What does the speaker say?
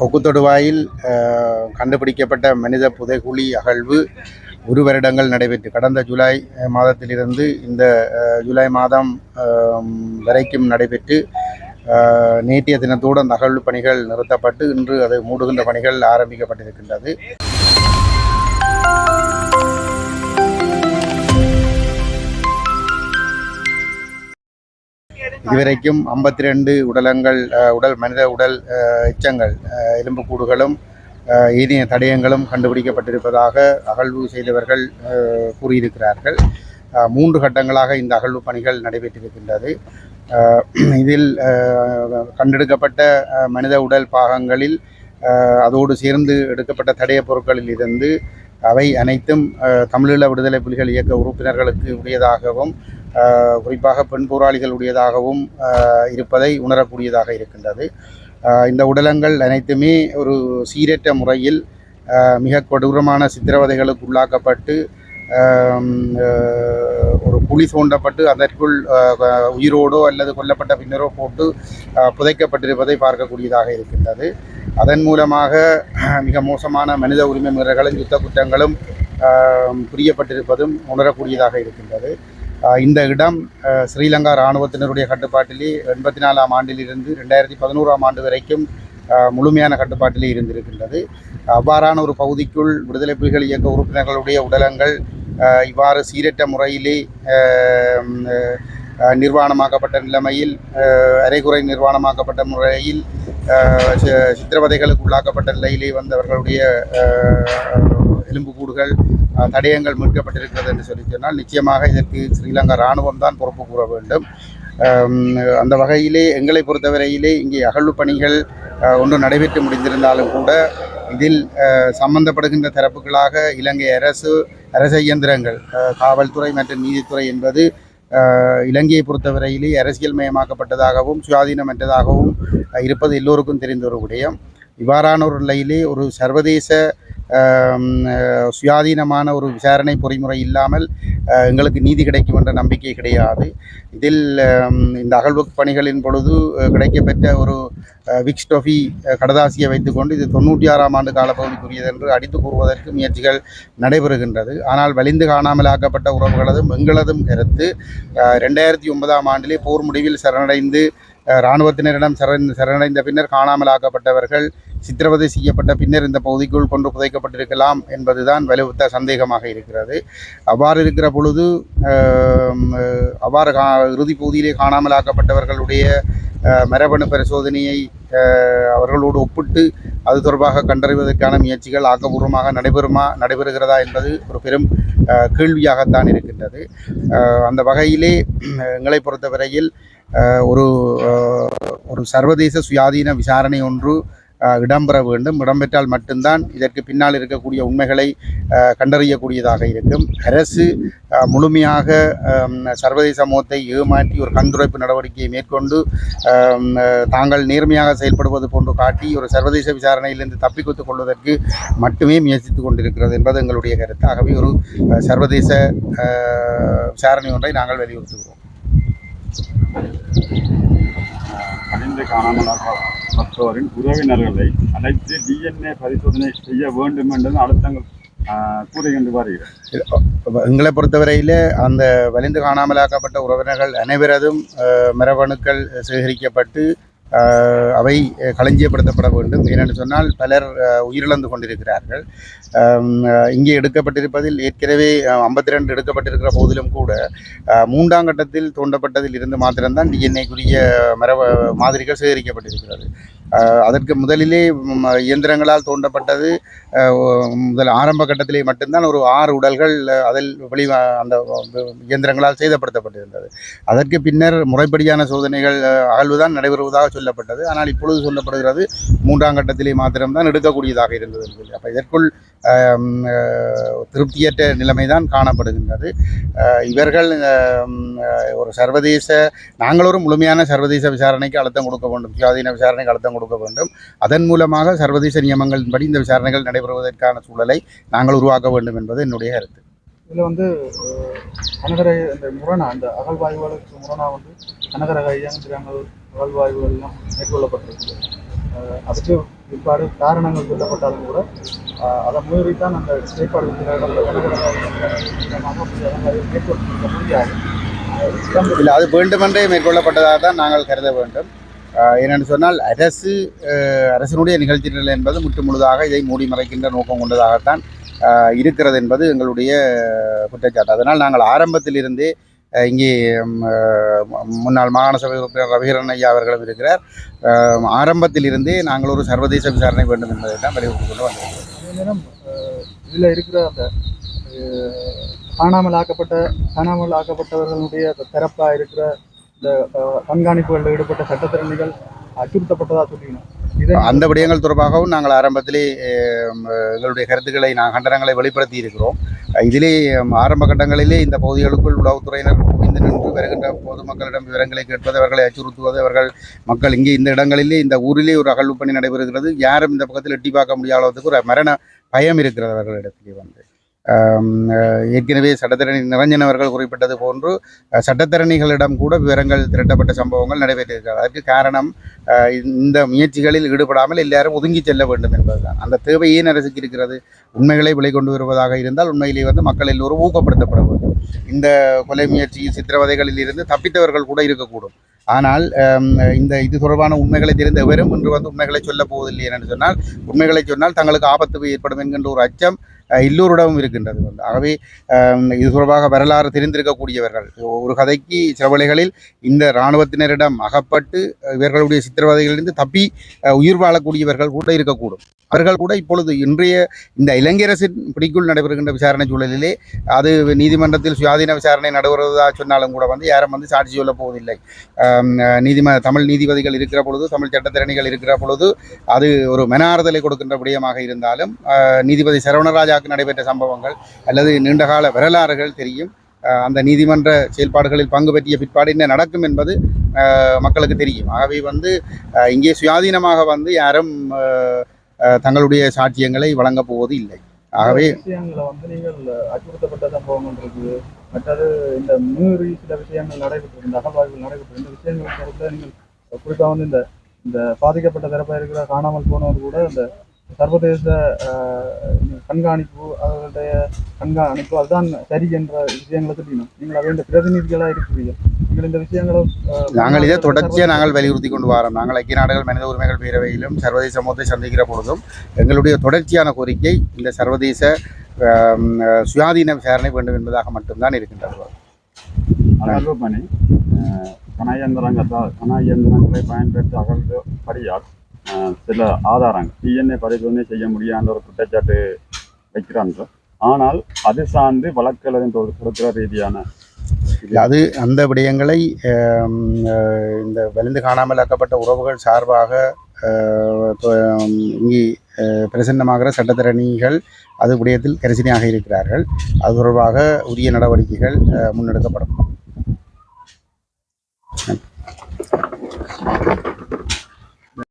கொக்கு தொடுவாயில் கண்டுபிடிக்கப்பட்ட மனித புதைகுழி அகழ்வு ஒரு வருடங்கள் நடைபெற்று கடந்த ஜூலை மாதத்திலிருந்து இந்த ஜூலை மாதம் வரைக்கும் நடைபெற்று நேற்றைய தினத்தோடு அந்த அகழ்வு பணிகள் நிறுத்தப்பட்டு இன்று அது மூடுகின்ற பணிகள் ஆரம்பிக்கப்பட்டிருக்கின்றது. இதுவரைக்கும் ஐம்பத்தி ரெண்டு உடலங்கள் உடல் மனித உடல் எச்சங்கள் எலும்புக்கூடுகளும் அஹ், ஏனைய தடயங்களும் கண்டுபிடிக்கப்பட்டிருப்பதாக அகழ்வு செய்தவர்கள் கூறியிருக்கிறார்கள். மூன்று கட்டங்களாக இந்த அகழ்வு பணிகள் நடைபெற்றிருக்கின்றது. இதில் கண்டெடுக்கப்பட்ட மனித உடல் பாகங்களில் அதோடு சேர்ந்து எடுக்கப்பட்ட தடைய பொருட்களில் இருந்து அவை அனைத்தும் தமிழீழ விடுதலை புலிகள் இயக்க உறுப்பினர்களுக்கு உடையதாகவும் குறிப்பாக பெண் போராளிகள் உடையதாகவும் இருப்பதை உணரக்கூடியதாக இருக்கின்றது. இந்த உடலங்கள் அனைத்துமே ஒரு சீரற்ற முறையில் மிக கொடூரமான சித்திரவதைகளுக்கு உள்ளாக்கப்பட்டு ஒரு குழி தோண்டப்பட்டு அதற்குள் உயிரோடோ அல்லது கொல்லப்பட்ட பின்னரோ போட்டு புதைக்கப்பட்டிருப்பதை பார்க்கக்கூடியதாக இருக்கின்றது. அதன் மூலமாக மிக மோசமான மனித உரிமை மீறல்களும் யுத்த குற்றங்களும் புரியப்பட்டிருப்பதும் உணரக்கூடியதாக இருக்கின்றது. இந்த இடம் ஸ்ரீலங்கா இராணுவத்தினருடைய கட்டுப்பாட்டிலே எண்பத்தி நாலாம் ஆண்டிலிருந்து ரெண்டாயிரத்தி பதினோராம் ஆண்டு வரைக்கும் முழுமையான கட்டுப்பாட்டிலே இருந்திருக்கின்றது. அவ்வாறான ஒரு பகுதிக்குள் விடுதலை புலிகள் இயக்க உறுப்பினர்களுடைய உடலங்கள் இவ்வாறு சீரற்ற முறையிலே நிர்வாணமாக்கப்பட்ட நிலைமையில் அரைகுறை நிர்வாணமாக்கப்பட்ட முறையில் சித்திரவதைகளுக்கு உள்ளாக்கப்பட்ட நிலையிலே வந்தவர்களுடைய ஆஹ் எலும்புக்கூடுகள் தடயங்கள் மீட்கப்பட்டிருக்கிறது என்று சொல்லி சொன்னால் நிச்சயமாக இதற்கு ஸ்ரீலங்கா இராணுவம் தான் பொறுப்பு கூற வேண்டும். அந்த வகையிலே எங்களை பொறுத்தவரையிலே இங்கே அகழ்வு பணிகள் ஒன்று நடைபெற்று முடிந்திருந்தாலும் கூட இதில் சம்பந்தப்படுகின்ற தரப்புகளாக இலங்கை அரசு அரச இயந்திரங்கள் காவல்துறை மற்றும் நீதித்துறை என்பது இலங்கையை பொறுத்தவரையிலே அரசியல் மயமாக்கப்பட்டதாகவும் சுயாதீனமற்றதாகவும் இருப்பது எல்லோருக்கும் தெரிந்த ஒரு விடயம். இவ்வாறான ஒரு நிலையிலே ஒரு சர்வதேச சுயாதீனமான ஒரு விசாரணை பொறிமுறை இல்லாமல் எங்களுக்கு நீதி கிடைக்கும் என்ற நம்பிக்கை கிடையாது. இதில் இந்த அகழ்வு பணிகளின் பொழுது கிடைக்கப்பெற்ற ஒரு விக்ஸ் டொஃபி கடதாசியை வைத்துக்கொண்டு இது தொண்ணூற்றி ஆறாம் ஆண்டு காலப்பகுதிக்குரியது என்று அடித்து கூறுவதற்கு முயற்சிகள் நடைபெறுகின்றது. ஆனால் வலிந்து காணாமலாக்கப்பட்ட உறவுகளதும் எங்களதும் கருத்து ரெண்டாயிரத்தி ஒன்பதாம் ஆண்டிலே போர் முடிவில் சரணடைந்து இராணுவத்தினரிடம் சரண் சரணடைந்த பின்னர் காணாமலாக்கப்பட்டவர்கள் சித்திரவதை செய்யப்பட்ட பின்னர் இந்த பகுதிக்குள் கொண்டு புதைக்கப்பட்டிருக்கலாம் என்பதுதான் வலுத்த சந்தேகமாக இருக்கிறது. அவ்வாறு இருக்கிற பொழுது அவ்வாறு கா இறுதி பகுதியிலே காணாமலாக்கப்பட்டவர்களுடைய மரபணு பரிசோதனையை அவர்களோடு ஒப்பிட்டு அது தொடர்பாக கண்டறிவதற்கான முயற்சிகள் ஆக்கப்பூர்வமாக நடைபெறுமா நடைபெறுகிறதா என்பது ஒரு பெரும் கேள்வியாகத்தான் இருக்கின்றது. அந்த வகையிலே எங்களை பொறுத்தவரையில் ஒரு ஒரு சர்வதேச சுயாதீன விசாரணை ஒன்று இடம்பெற வேண்டும். இடம்பெற்றால் மட்டும்தான் இதற்கு பின்னால் இருக்கக்கூடிய உண்மைகளை கண்டறியக்கூடியதாக இருக்கும். அரசு முழுமையாக சர்வதேச சமூகத்தை ஏமாற்றி ஒரு கண்துடைப்பு நடவடிக்கையை மேற்கொண்டு தாங்கள் நேர்மையாக செயல்படுவது போன்று காட்டி ஒரு சர்வதேச விசாரணையிலிருந்து தப்பிக்கொத்துக் கொள்வதற்கு மட்டுமே முயற்சித்து கொண்டிருக்கிறது என்பது எங்களுடைய கருத்து. ஆகவே ஒரு சர்வதேச விசாரணை ஒன்றை நாங்கள் வலியுறுத்துகிறோம். அணிந்து பட்டோரின் உறவினர்களை அழைத்து டிஎன்ஏ பரிசோதனை செய்ய வேண்டும் என்று அழுத்தங்கள் கூறுகின்ற எங்களை பொறுத்தவரையில் அந்த வலிந்து காணாமலாக்கப்பட்ட உறவினர்கள் அனைவரதும் மரபணுக்கள் சேகரிக்கப்பட்டு அவை களஞ்சியப்படுத்தப்பட வேண்டும். ஏனென்று சொன்னால் பலர் உயிரிழந்து கொண்டிருக்கிறார்கள். இங்கே எடுக்கப்பட்டிருப்பதில் ஏற்கனவே ஐம்பத்தி ரெண்டு எடுக்கப்பட்டிருக்கிற போதிலும் கூட மூன்றாம் கட்டத்தில் தோண்டப்பட்டதில் இருந்து மாத்திரம்தான் டிஎன்ஏக்குரிய மரப மாதிரிகள் சேகரிக்கப்பட்டிருக்கிறது. அதற்கு முதலிலே இயந்திரங்களால் தோண்டப்பட்டது முதல் ஆரம்ப கட்டத்திலே மட்டும்தான் ஒரு ஆறு உடல்கள் அதில் வெளி அந்த இயந்திரங்களால் சேதப்படுத்தப்பட்டிருந்தது. அதற்கு பின்னர் முறைப்படியான சோதனைகள் அகழ்வுதான் நடைபெறுவதாக சொல்லப்பட்டது. ஆனால் இப்பொழுது சொல்லப்படுகிறது மூன்றாம் கட்டத்திலே மாத்திரம்தான் எடுக்கக்கூடியதாக இருந்தது என்று அப்போ இதற்குள் திருப்தியற்ற நிலைமை தான் காணப்படுகின்றது இவர்கள் ஒரு சர்வதேச நாங்கள் ஒரு முழுமையான சர்வதேச விசாரணைக்கு அழுத்தம் கொடுக்க வேண்டும். சுயாதீன விசாரணைக்கு அழுத்தம் கொடுக்க வேண்டும். அதன் மூலமாக சர்வதேச நியமங்களின்படி இந்த விசாரணைகள் நடைபெறுவதற்கான சூழலை நாங்கள் உருவாக்க வேண்டும் என்பது என்னுடைய கருத்து. இதில் வந்து கனகரை அந்த முரணா அந்த அகழ்வாய்வாளருக்கு முரணா வந்து கனகரக ஐயாங்கிறாங்க அகழ்வாய்வுகள் எல்லாம் மேற்கொள்ளப்பட்டிருக்கு அஹ், அதுக்கு பிற்பாடு காரணங்கள் சொல்லப்பட்டாலும் கூட அதை மீறித்தான் அந்த செயற்பாடு மேற்கொள்ள முடியாது இல்லை அது வேண்டுமென்றே மேற்கொள்ளப்பட்டதாக தான் நாங்கள் கருத வேண்டும். என்னென்னு ஏனென்று சொன்னால் அரசு ஆஹ் நிகழ்ச்சி நிலை என்பது முற்று முழுதாக இதை மூடி மறைக்கின்ற நோக்கம் கொண்டதாகத்தான் இருக்கிறது என்பது எங்களுடைய குற்றச்சாட்டு. அதனால் நாங்கள் ஆரம்பத்திலிருந்தே இங்கே முன்னாள் மாகாண சபை உறுப்பினர் ரவிகரன் ஐயா அவர்களும் இருக்கிறார். ஆரம்பத்திலிருந்தே நாங்கள் ஒரு சர்வதேச விசாரணை வேண்டும் என்பதை தான் வலியுறுத்தி கொண்டு வந்திருக்கிறோம் இதுல இருக்கிற அந்த காணாமல் ஆக்கப்பட்ட காணாமல் ஆக்கப்பட்டவர்களுடைய தரப்பா இருக்கிற இந்த கண்காணிப்புகளில் ஈடுபட்ட சட்டத்திறனிகள் அச்சுறுத்தப்பட்டதா சொல்லிக்கணும். இதை அந்த விடயங்கள் தொடர்பாகவும் நாங்கள் ஆரம்பத்திலே எங்களுடைய கருத்துக்களை நான் கண்டனங்களை வெளிப்படுத்தி இருக்கிறோம் இதிலே ஆரம்ப கட்டங்களிலே இந்த பகுதிகளுக்குள் உளவுத்துறையினர் குவிந்து நின்று வருகின்ற பொதுமக்களிடம் விவரங்களை கேட்பது அவர்களை அச்சுறுத்துவது அவர்கள் மக்கள் இங்கே இந்த இடங்களிலே இந்த ஊரிலே ஒரு அகழ்வு பணி நடைபெறுகிறது. யாரும் இந்த பக்கத்தில் எட்டி பார்க்க முடியாத அளவுக்கு ஒரு மரண பயம் இருக்கிறது அவர்களிடத்திலே வந்து. ஏற்கனவே சட்டத்தரணி நிரஞ்சனவர்கள் குறிப்பிட்டது போன்று சட்டத்தரணிகளிடம் கூட விவரங்கள் திரட்டப்பட்ட சம்பவங்கள் நடைபெற்றிருக்கிறது. அதற்கு காரணம் இந்த முயற்சிகளில் ஈடுபடாமல் எல்லாரும் ஒதுங்கி செல்ல வேண்டும் என்பதுதான். அந்த தேவை ஏன் அரசுக்கு இருக்கிறது உண்மைகளை வெளிக்கொண்டு வருவதாக இருந்தால் உண்மையிலே வந்து மக்கள் எல்லோரும் ஊக்கப்படுத்தப்பட வேண்டும். இந்த கொலை முயற்சி சித்திரவதைகளில் இருந்து தப்பித்தவர்கள் கூட இருக்கக்கூடும். ஆனால் இந்த இது தொடர்பான உண்மைகளை தெரிந்த எவரும் இன்று வந்து உண்மைகளை சொல்ல போவதில்லை என்று சொன்னால் உண்மைகளை சொன்னால் தங்களுக்கு ஆபத்து ஏற்படும் என்கின்ற ஒரு அச்சம் எல்லோரிடமும் இருக்கின்றது வந்து. ஆகவே இது தொடர்பாக வரலாறு தெரிந்திருக்கக்கூடியவர்கள். ஒரு கதைக்கு சில இந்த இராணுவத்தினரிடம் அகப்பட்டு இவர்களுடைய சித்திரவதைகளிலிருந்து தப்பி உயிர் வாழக்கூடியவர்கள் கூட இருக்கக்கூடும். அவர்கள் கூட இப்பொழுது இன்றைய இந்த இலங்கை அரசின் பிடிக்குள் நடைபெறுகின்ற விசாரணை சூழலிலே அது நீதிமன்றத்தில் சுயாதீன விசாரணை நடைபெறுவதா சொன்னாலும் கூட வந்து யாரும் வந்து சாட்சி சொல்ல போவதில்லை. நீதிம தமிழ் நீதிபதிகள் இருக்கிற பொழுது தமிழ் சட்டத்திறனிகள் இருக்கிற பொழுது அது ஒரு மன ஆறுதலை கொடுக்கின்ற விடயமாக இருந்தாலும் நீதிபதி சரவணராஜா சரவணராஜாவுக்கு நடைபெற்ற சம்பவங்கள் அல்லது நீண்டகால வரலாறுகள் தெரியும். அந்த நீதிமன்ற செயல்பாடுகளில் பங்கு பற்றிய பிற்பாடு என்ன நடக்கும் என்பது மக்களுக்கு தெரியும். ஆகவே வந்து இங்கே சுயாதீனமாக வந்து யாரும் தங்களுடைய சாட்சியங்களை வழங்கப் போவது இல்லை. ஆகவே விஷயங்களை வந்து நீங்கள் அச்சுறுத்தப்பட்ட சம்பவங்கள் இருக்குது. மற்றது இந்த மீறி சில விஷயங்கள் நடைபெற்று இந்த அகழ்வாய்வுகள் நடைபெற்று இந்த விஷயங்கள் நீங்கள் குறிப்பாக வந்து இந்த இந்த பாதிக்கப்பட்ட தரப்பாக இருக்கிற காணாமல் போனவர் கூட இந்த சர்வதேச கண்காணிப்பு அவர்களுடைய கண்காணிப்பு அதுதான் சரி என்ற விஷயங்களை தெரியணும் நீங்கள் அவருடைய பிரதிநிதிகளாக இருக்கிறீர்கள். நீங்கள் இந்த விஷயங்களை நாங்கள் இதை தொடர்ச்சியாக நாங்கள் வலியுறுத்தி கொண்டு வரோம். நாங்கள் ஐக்கிய நாடுகள் மனித உரிமைகள் பேரவையிலும் சர்வதேச சமூகத்தை சந்திக்கிற பொழுதும் எங்களுடைய தொடர்ச்சியான கோரிக்கை இந்த சர்வதேச சுயாதீன விசாரணை வேண்டும் என்பதாக மட்டும்தான் இருக்கின்றது. அகழ்வு பணி அஹ், கணயந்திரங்கள் கணயந்திரங்களை பயன்படுத்தி அகழ்வுபடியால் அஹ், சில ஆதாரங்கள். டிஎன்ஏ பரிசோதனை செய்ய முடியாத ஒரு குற்றச்சாட்டு வைக்கிறாங்க ஆனால் அது சார்ந்து வழக்குகளின் கொடுக்கிற ரீதியான அது அந்த விடயங்களை இந்த வலிந்து காணாமல் ஆக்கப்பட்ட உறவுகள் சார்பாக இங்கே பிரசன்னமாகிற சட்டத்திறனிகள் அது விடயத்தில் கரிசனையாக இருக்கிறார்கள். அது தொடர்பாக உரிய நடவடிக்கைகள் முன்னெடுக்கப்படும்.